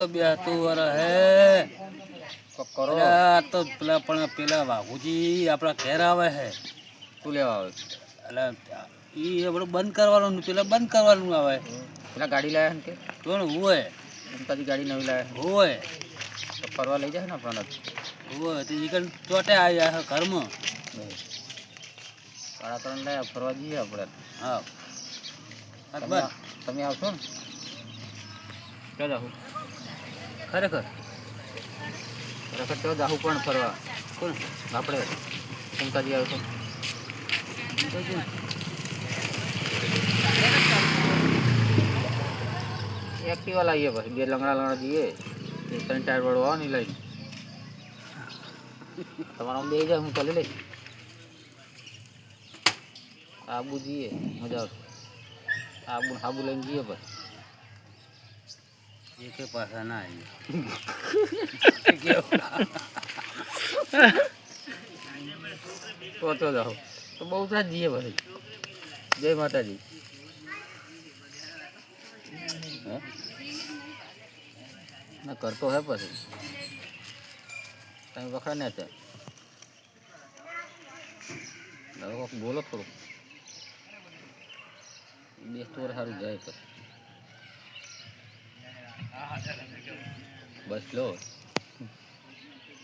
બે વર હે. કરો. તો પેલા પણ પેલા વાઘુજી આપણા ઘેર આવે હે. શું લેવા આવે? એટલે એ આપણે બંધ કરવાનું પેલા બંધ કરવાનું આવે. પેલા ગાડી લાયા કે? કોણ? હોય. મમતાજી ગાડી નવી લાયા હોય. તો ફરવા લઈ જાય ને આપણા હોય. તો ઈ કણ ચોટે આવ્યા હે ઘરમાં. કાળા ત્રણ લાયા ફરવા જઈએ આપણે. હા. તમે બસ. તમે આવશો ને? ક્યાં જાહું ખરેખર. ખરેખર તો જાહું પણ ફરવા. કોણ? આપણે શંકાજી આવ્યો એક્ટિવા લાવીએ પછી. બે લંગડા લંગડા જઈએ. ત્રણ ચાર વાળો આવો નહીં લઈને. તમારા બે જાય હું ચાલી લઈશ. આબુ જઈએ. મજા આવશે. આબુ આબુ લઈને જઈએ પછી. એકે પાછા ના તો તો જાઓ. તો બહુ ત્યાં જઈએ ભાઈ જય માતાજી? ના, કરતો હે પછી. તમે વખરા ને છે બોલો થોડું બે સ્ટોર સારું જાય તો bus close.